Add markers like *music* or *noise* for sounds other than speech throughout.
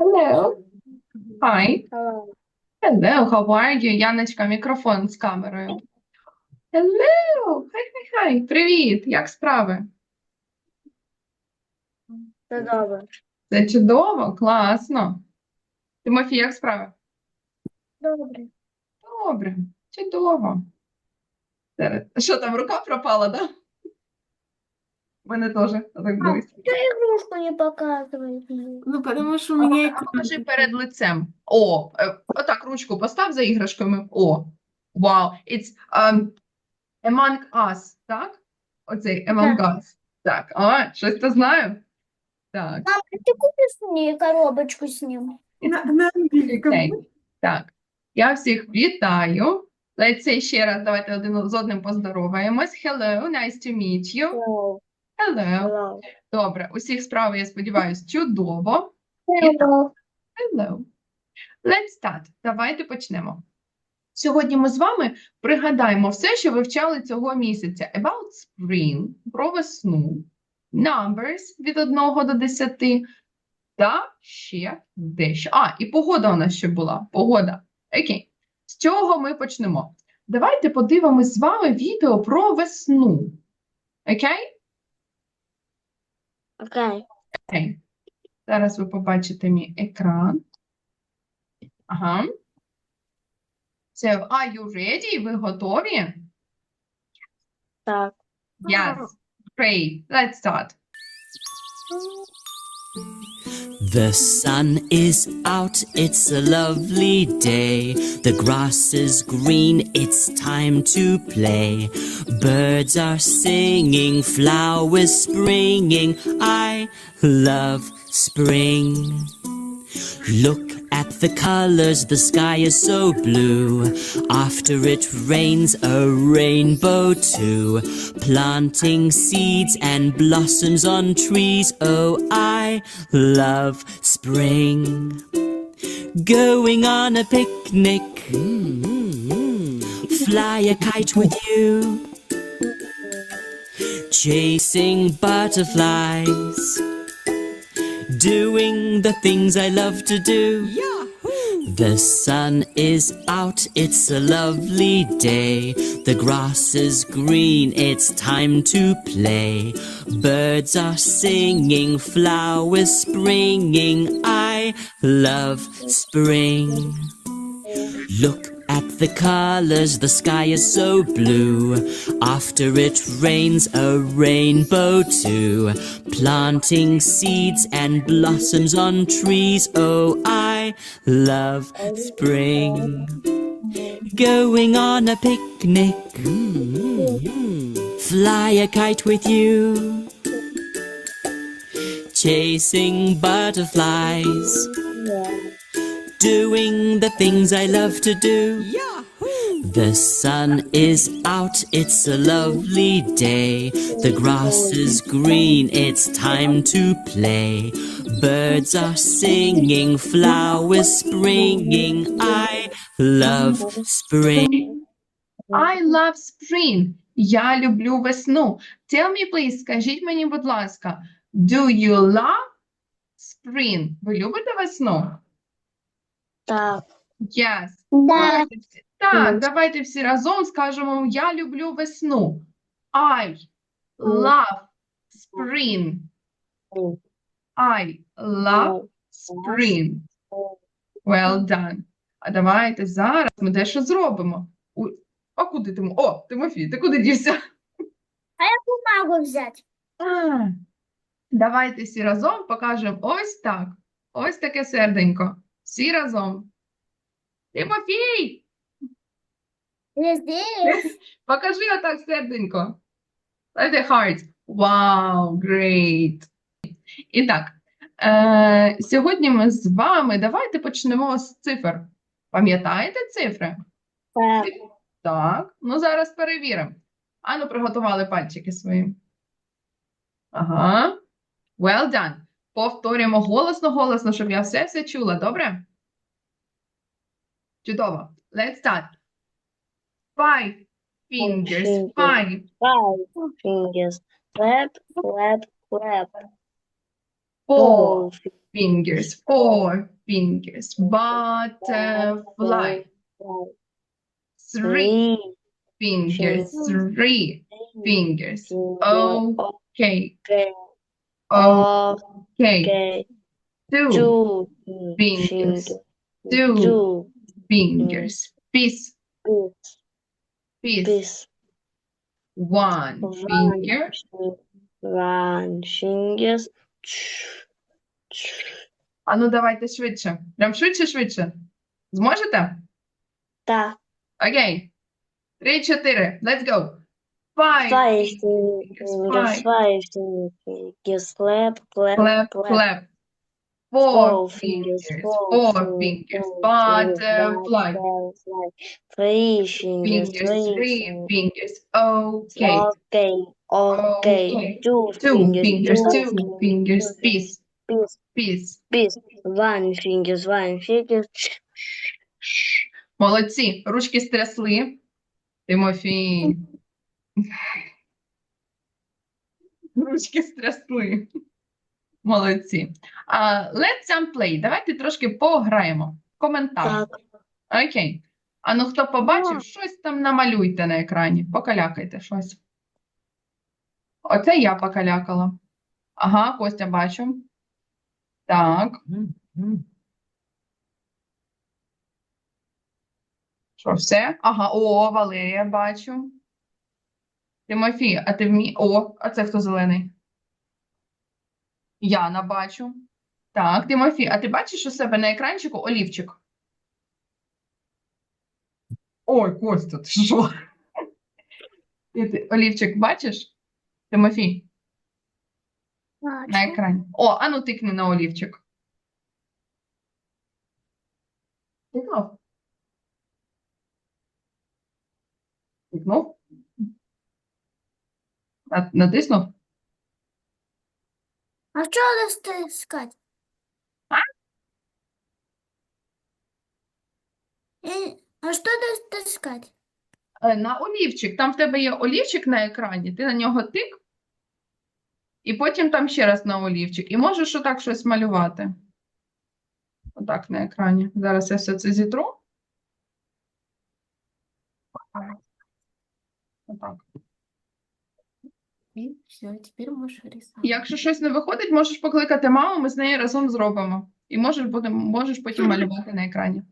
Hello. Hi. Hello. Hello, how are you? Яночка, мікрофон з камерою. Hello. Хай, хай, хай. Привіт. Як справи? Це добре. Це чудово, класно. Тимофій, як справи? Добре. Добре, чудово. Що там, рука пропала, да? У мене теж. Так дивись. Ты игрушку не показываешь мне. Ну, потому что у меня А Покажи перед лицем. О, е, отак ручку постав за іграшками. О, вау. It's um, among us, так? Оцей among us. Так, о, щось то знаю. Так, Мам, ты купишь мне коробочку с ним? на, на английском. окей. Так. Я всіх вітаю. Let's say ще раз, давайте один з одним поздороваємось. Hello, nice to meet you. Hello. Hello. Hello. Добре, усіх справи, я сподіваюся, чудово. Hello. Hello. Let's start. Давайте почнемо. Сьогодні ми з вами пригадаємо все, що вивчали цього місяця. About spring, про весну, numbers від 1 до 10 та ще дещо. А, і погода у нас ще була. Погода. Окей. З чого ми почнемо? Давайте подивимось з вами відео про весну. Окей? Окей. Окей. Зараз ви побачите мій екран. Ага. So, are you ready? Ви готові? Так. Yes. Great. Let's start. The sun is out, it's a lovely day. The grass is green, it's time to play. Birds are singing, flowers springing. I love spring. Look at the colors, the sky is so blue. After it rains, a rainbow too. Planting seeds and blossoms on trees. Oh, I love spring. Going on a picnic. Fly a kite with you. Chasing butterflies doing the things I love to do. The sun is out, it's a lovely day. The grass is green, it's time to play. Birds are singing, flowers springing. I love spring. Look at the colors, the sky is so blue. After it rains, a rainbow too. Planting seeds and blossoms on trees. Oh, I love spring. Going on a picnic. Fly a kite with you. Chasing butterflies doing the things I love to do. The sun is out, it's a lovely day. The grass is green, it's time to play. Birds are singing, flowers springing. I love spring. I love spring. Я люблю весну. Tell me, please, скажіть мені, будь ласка, do you love spring? Ви любите весну? Так. Yes. Да. Давайте всі- Так, давайте всі разом скажемо Я люблю весну. I love spring. I love spring. Well done. А давайте зараз ми дещо зробимо. У- А куди ти? м- О, Тимофій, ти куди дівся? Бумагу взять. А, Давайте всі разом покажемо ось так. Ось таке серденько. Всі разом. Тимофій, Я здесь. покажи отак серденько. The heart. Wow, great. І так, е, сьогодні ми з вами давайте почнемо з цифр. Пам'ятаєте цифри? Так. Так, ну зараз перевіримо. Ану, приготували пальчики свої. Ага. Well done. Повторюємо голосно-голосно, щоб я все-все чула, добре? Чудово. Let's start. Five fingers. fingers. Five. Five fingers. Clap, clap, clap. Four. Four fingers, four fingers, butterfly, three fingers, three fingers, okay, okay, two Two fingers, two fingers, peace, peace, one finger, One fingers. а ну давайте швидше, прям швидше, швидше, зможете? Так. Окей, три, чотири, let's go, five Five fingers, fingers. five, Five fingers. Clap, clap, clap, clap. clap, four Four fingers, fingers. four fingers, butterfly, Butterfly. Three fingers. fingers, Three three fingers. fingers, okay, Okay. Okay. Okay. Two two fingers, Two two fingers, peace, Peace. peace. Peace. One fingers. One fingers. Молодці, ручки стрясли. Тимофій. *laughs* Ручки стрясли. Молодці. А, let's play. Давайте трошки пограємо. Коментар. Так. Окей. А ну хто побачив, щось там намалюйте на екрані. Покалякайте щось. Оце я покалякала. Ага, Костя бачу. Так. Що, все? Ага, о, Валерія бачу. Тимофій, а ти вмі... О, а це хто зелений? Яна бачу. Так, Тимофій, а ти бачиш у себе на екранчику олівчик? Ой, Костя, ти що? Ти, олівчик бачиш? Тимофій, на екрані. О, а ну тикни на олівчик. Тикнув? Тикнув? Натиснув? А что надо искать? А? Э, А что надо? Е, На олівчик. Там в тебе є олівчик на екрані, ти на нього тик, і потім там ще раз на олівчик. І можеш отак щось малювати. Отак на екрані. Зараз я все це зітру. Отак. И все, теперь можешь рисовать. Якщо щось не виходить, можеш покликати маму, ми з нею разом зробимо. І можеш, будем, можеш потім малювати на екрані.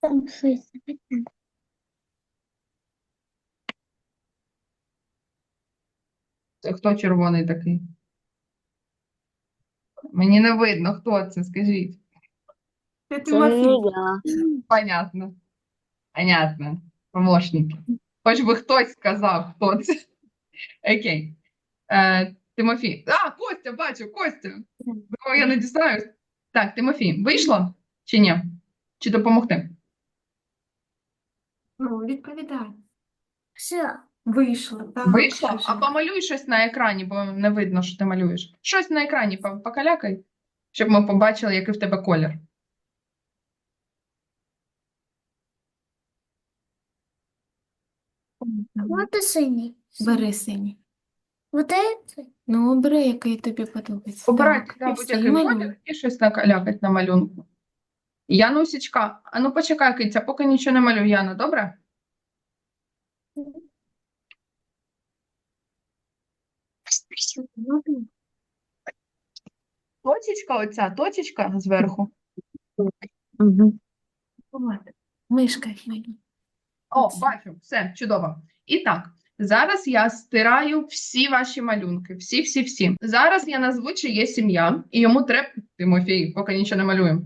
Там. Це хто червоний такий? Мені не видно, хто це, скажіть. Не я. Понятно. Понятно. Помощники. Хоч би хтось сказав, хто це. Окей. Е, Тимофій. А, Костя, бачу, Костя. Думаю, я не дізнаюсь. Так, Тимофій, вийшло чи ні? Чи допомогти? Ну, відповідай. Все. Вийшло, так. Вийшло? Саша. А помалюй щось на екрані, бо не видно, що ти малюєш. Щось на екрані покалякай, щоб ми побачили, який в тебе колір. Вот и синий. Бери синій. Вот это. Ну, обери, який тобі подобається. Обирати да, будь-який і і щось накалякать на малюнку. Янусічка, а ну почекай, киця, поки нічого не малюй, Яна, добре? Точечка оця, точечка зверху. От. Мишка. О, бачу, все, чудово. І так, зараз я стираю всі ваші малюнки, всі, всі, всі. Зараз я назву, чи є сім'я, і йому треба, Тимофій, поки нічого не малюємо.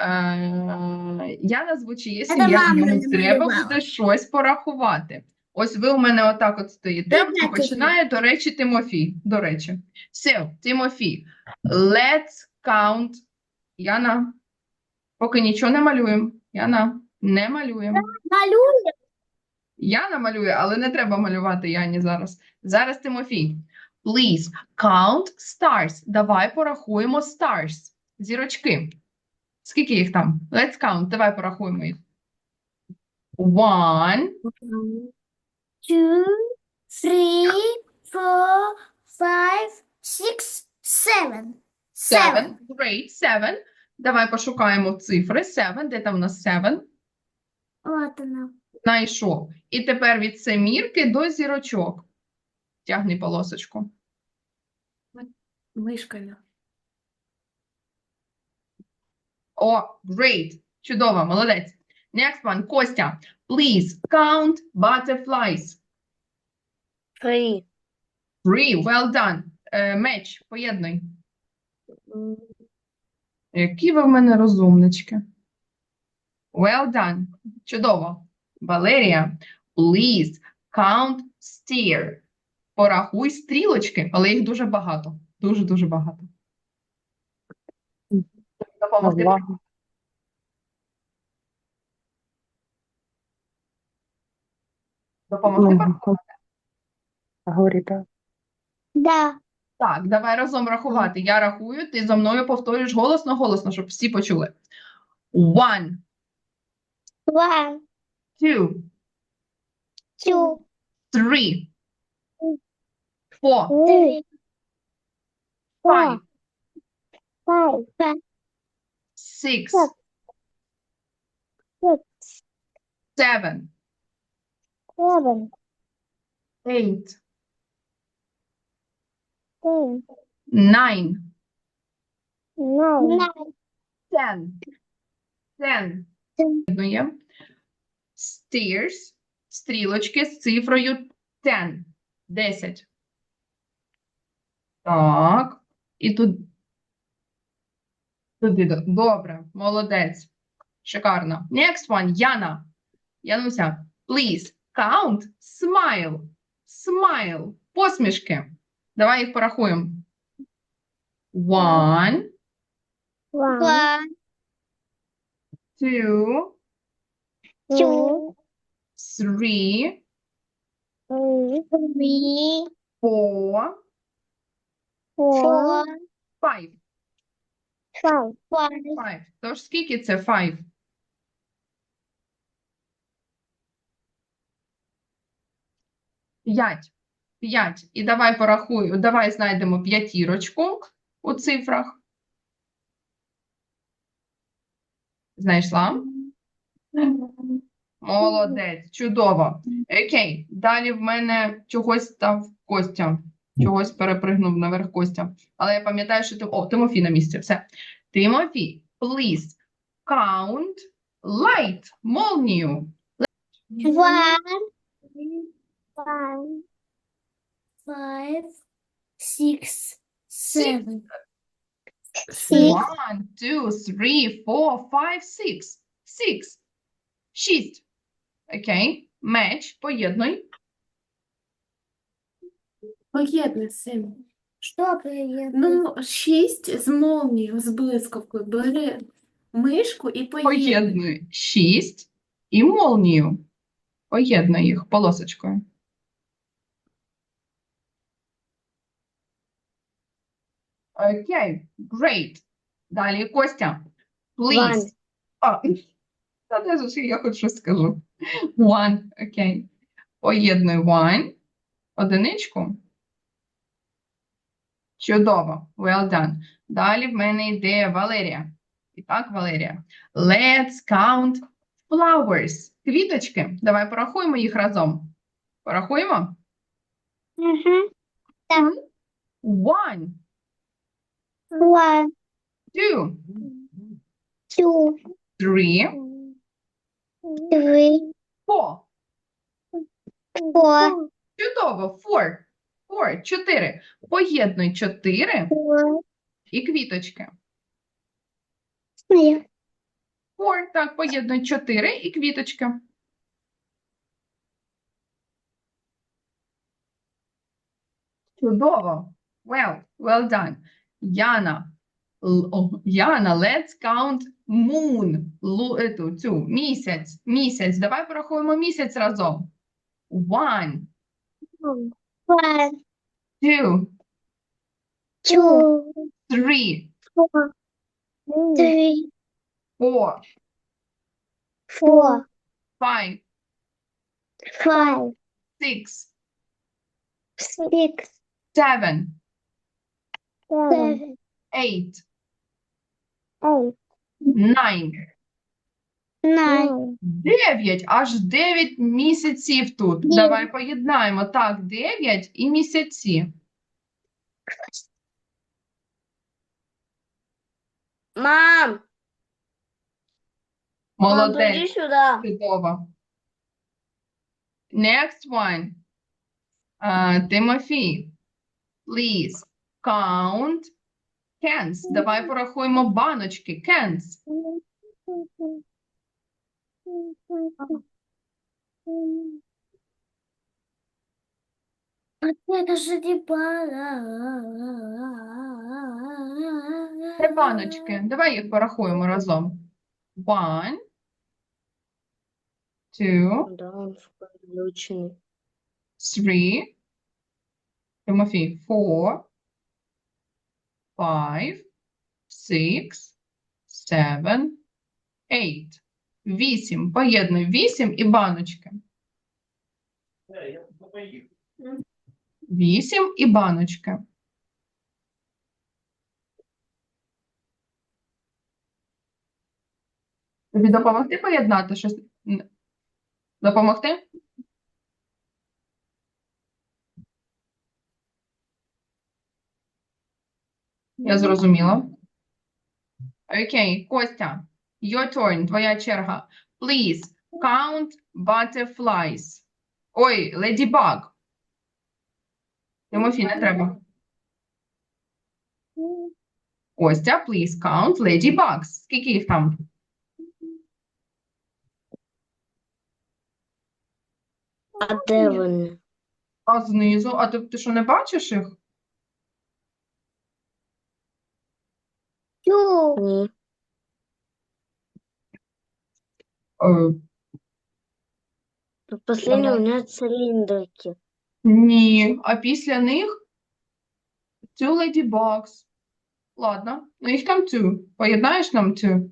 Е, я назву, чи є сім'я, і йому треба буде щось порахувати. Ось ви у мене отак от стоїте, починає, до речі, Тимофій. До речі. So, Тимофій, let's count. Яна, поки нічого не малюємо. Яна, не малюємо. Малюю. Я намалюю, але не треба малювати Яні зараз. Зараз Тимофій. Please count stars. Давай порахуємо stars. Зірочки. Скільки їх там? Let's count. Давай порахуємо їх. One, Two, three, four, five, six, seven. Seven. Great. Seven. Давай пошукаємо цифри. Seven. Де там у нас seven? Вот вона. Знайшов. І тепер від семірки до зірочок. Тягни полосочку. Мишкою. О, great. Чудово, молодець. Next one. Костя. Please count butterflies. Three. Three. Well done. Е, Меч. Поєднуй. Які ви в мене розумнички. Well done. Чудово. Валерія. Please count steer. Порахуй стрілочки, але їх дуже багато. Дуже-дуже багато. Допомогти. Допомогти. порахувати? Говори, да. Да. Так, давай разом рахувати. Я рахую, ти за мною повторюєш голосно-голосно, щоб всі почули. One, One, two, two, three, four, three, five, five, five, six, Six. six, seven, seven, eight, ten, nine, nine, ten. Ten. Ten. Stairs, стрілочки з цифрою ten. Десять. Так. І тут. Туди. до- Добре. Молодець. Шикарно. Next one. Яна. Януся. Please count smile. Smile. Посмішки. Давай їх порахуємо. One, one, two, two, three, three, four, four, five. five, five. Тож скільки це five? П'ять. П'ять. І давай порахуй, давай знайдемо п'ятірочку у цифрах. Знайшла? Молодець, чудово. Окей, далі в мене чогось став Костя. Чогось перепригнув наверх Костя. Але я пам'ятаю, що ти... О, Тимофій на місці. Все. Тимофій, please count light, молнію. one, one, five, six, seven, six, One, two, three, four, five, six. Six. Шість. Окей. Меч, поєднуй. Поєднуй, син. Что приедет? Ну, шість з молнією, з блискавкою. Бери мишку і поєднуй. Поєднуй шість і молнію. Поєднуй їх полосочкою. Окей, great. Далі Костя. Please. One. А, та де ж я хоч щось скажу. One, окей. Поєднуй one. Одиничку. Чудово. Well done. Далі в мене йде Валерія. І так, Валерія. Let's count flowers. Квіточки. Давай порахуємо їх разом. Порахуємо? Мгм. One, One, two, two, three, four. four, Чудово. Four. Four. Чотири. Поєднуй чотири four, і квіточки. Моя. Four. Так, поєднуй чотири і квіточки. Чудово. Well, well done. Яна. Л- о, Яна, let's count moon. Лу, ету, цю, місяць. Місяць. Давай порахуємо місяць разом. One, One, two, two, three, four, three, four, four, five, five, six, six, seven, seven, eight, Eight. nine, Nine. дев'ять, аж дев'ять місяців тут. Дев'ять. Давай поєднаємо. Так, дев'ять і місяці. Мам, мам, Молодець, сюда. чудово. Next one. Uh, Тимофій, please count cans. Давай порахуємо баночки. Cans. Это же не Це баночки. Давай їх порахуємо разом. One, two, Да, он three, Тимофій, four, five, six, seven, eight. Вісім. Поєднуй вісім і баночки. Вісім і баночки. Тобі допомогти поєднати щось? Допомогти? Я зрозуміла. Окей, Костя, your turn, твоя черга. Please count butterflies. Ой, ladybug. Тимофій, не треба. Костя, please count ladybugs. Скільки їх там? А де вони? А знизу? А ти, ти що, не бачиш їх? Ні. Е, у меня цилиндрики. ні. А після них two ladybugs. Ладно. Ну їх там two. Поєднаєш нам two?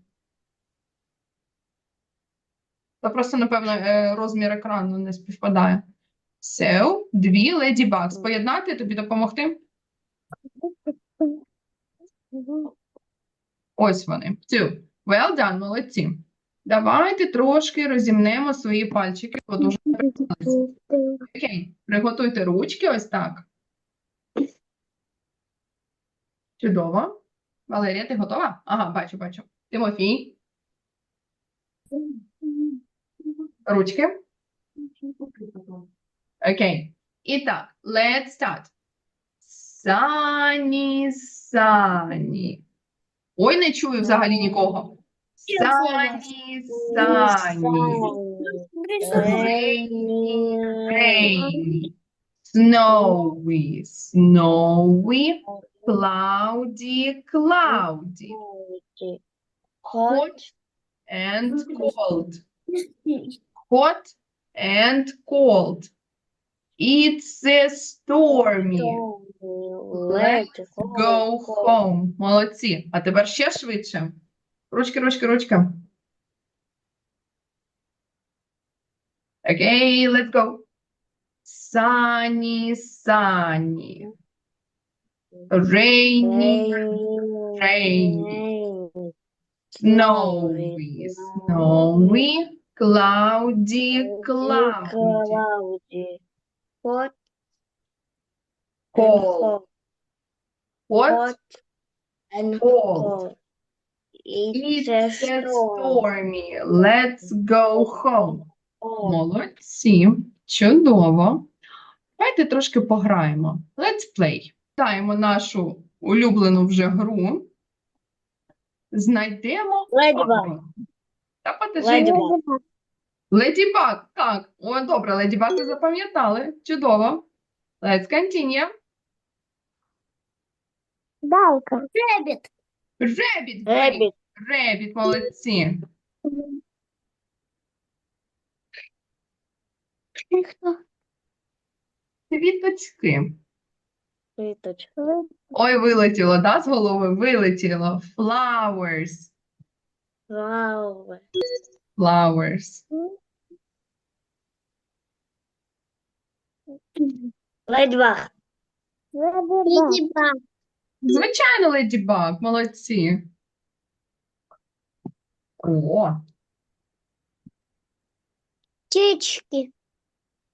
Та просто, напевно, е, розмір екрану не співпадає. So, дві ladybugs. Поєднати тобі допомогти? Ось вони. Two. Well done, молодці. Давайте трошки розімнемо свої пальчики. бо дуже Окей, приготуйте ручки ось так. Чудово. Валерія, ти готова? Ага, бачу, бачу. Тимофій, ручки. Окей. І так, let's start. Сані, сані. Ой, не чую взагалі нікого. Сані, сані. Rainy, snowy, snowy, cloudy, cloudy, hot and cold, hot and cold. It's a stormy. Let's Go home. Молодці. А тепер ще швидше. Ручки, ручки, ручки. Окей, okay, let's go. Sunny, sunny. Rainy, rainy. Snowy, snowy. Cloudy, cloudy. Hot Cold, hot, Hot and cold. cold. It's It's a storm. stormy. Let's go home. Молодці, чудово. Давайте трошки пограємо. Let's play. Даємо нашу улюблену вже гру. Знайдемо пару. Та подожди. Ladybug. Ladybug. Так, о, добре, Ladybug ви запам'ятали. Чудово. Let's continue. Балка. Rabbit. Rabbit. great. Rabbit. Rabbit, молодці. Квіточки. Квіточка. Ой, вилетіло, да, з голови? Вилетіло. Flowers. Flower. Flowers. Ladybug. Ladybug. Звичайно, Леді Баг, молодці. О, Птички.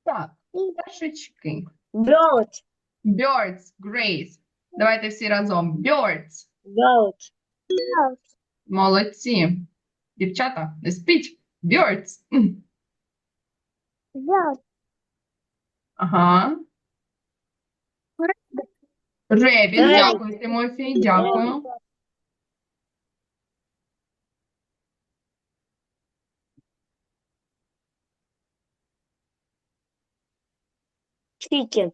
так, пташечки. Bird. Birds, great. Давайте всі разом. Birds. Bird. Bird. Молодці. Дівчата, не спіть. Birds. Ага. Rabbit. дякую, Тимофій, дякую. Chicken.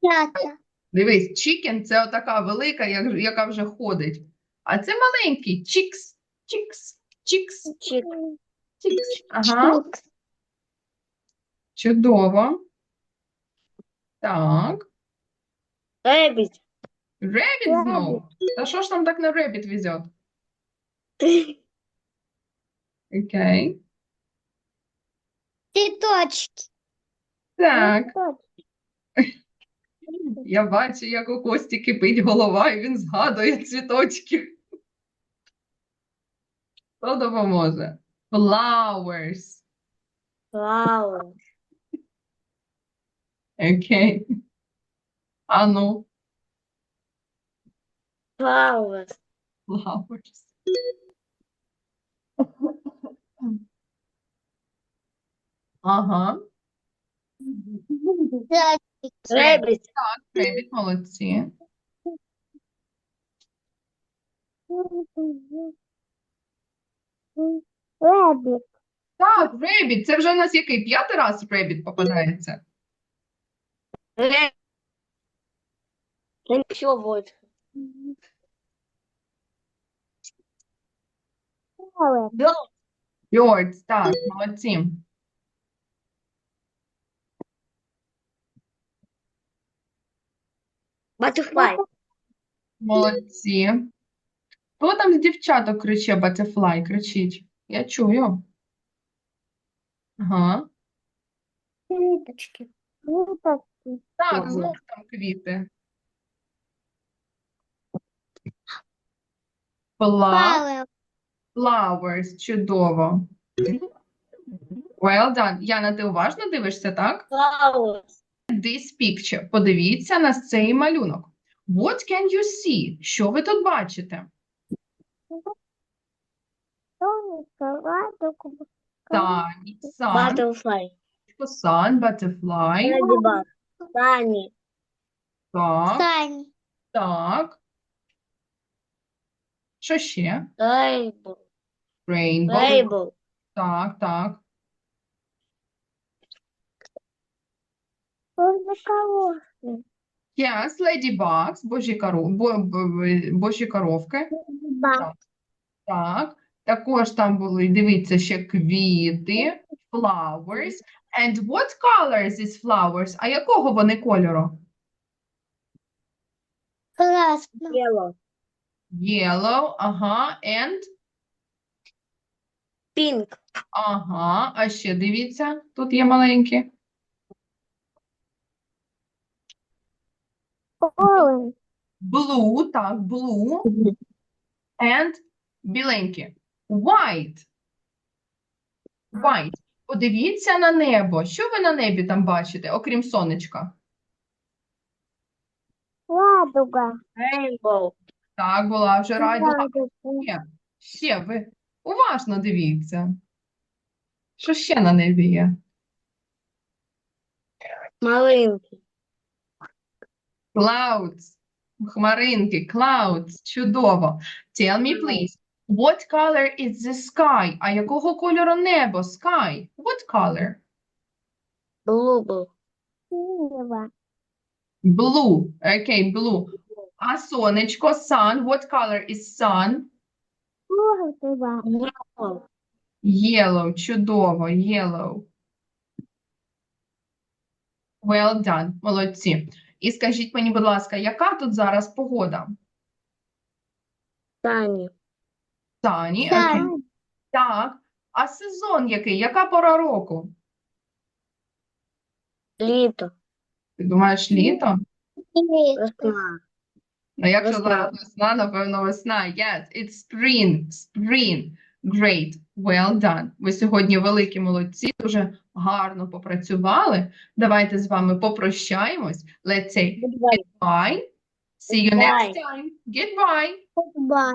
Пята. Дивись, chicken – це отака велика, яка вже ходить. А це маленький. Чікс, чікс, чікс, чікс. Ага, чудово. Так. Rabbit. Rabbit знову. Та що ж там так на rabbit везет? Окей. Цветочки. Так, я бачу, як у Кості кипить голова, і він згадує цвіточки. Хто допоможе? Flowers. Flower. Окей. А ну, Flowers. flowers. Ага. Rabbit. Привіт, молодці. Rabbit. Так, rabbit. Це вже у нас який? П'ятий раз rabbit попадається? Ну, все вот. Bird. Так, молодці. Butterfly. Молодці. Хто там з дівчаток криче butterfly? Кричить. Я чую. Ага. Квиточки. Квиточки. Так, Ага. знов там квіти. Fla- Flowers, чудово. Well done. Яна, ти уважно дивишся, так? Flowers. This picture. Подивіться на цей малюнок. What can you see? Що ви тут бачите? Сонечко, радуга. Sunny, sun, Butterfly. sun, butterfly. Ladybug. Sunny. Так, Sunny. так. Що ще? Rainbow. Rainbow. Rainbow. Так, так. Yes, ladybugs, божі коров, бо, бо- божі коровки. Так. Також там були, дивіться, ще квіти, flowers. And what colors is flowers? А якого вони кольору? Красно. Yellow. Yellow, ага, and, Pink. ага, а ще дивіться, тут є маленькі. Orange. Blue, так, blue, and біленькі. White. White. Подивіться на небо. Що ви на небі там бачите, окрім сонечка? Радуга. Rainbow. Так, була вже радіо. Радуга. Ще, ще ви уважно дивіться. Що ще на небі є? Маленький. Clouds. Хмаринки, clouds. Чудово. Tell me, please, what color is the sky? А якого кольору небо? Sky. What color? Blue. Синего. Blue. Окей, blue. А сонечко, sun. What color is sun? Yellow. Чудово. Yellow. Well done. Молодці. І скажіть мені, будь ласка, яка тут зараз погода? Sunny. Сані, окей. Так. А сезон який? Яка пора року? Літо. Ти думаєш, літо? Весна. Ну, якщо Весна. зараз весна, напевно, весна. Yes, it's spring, spring. Great, well done. Ви сьогодні великі молодці, дуже гарно попрацювали. Давайте з вами попрощаємось. Let's say Goodbye. bye. See you next time. Goodbye. Goodbye.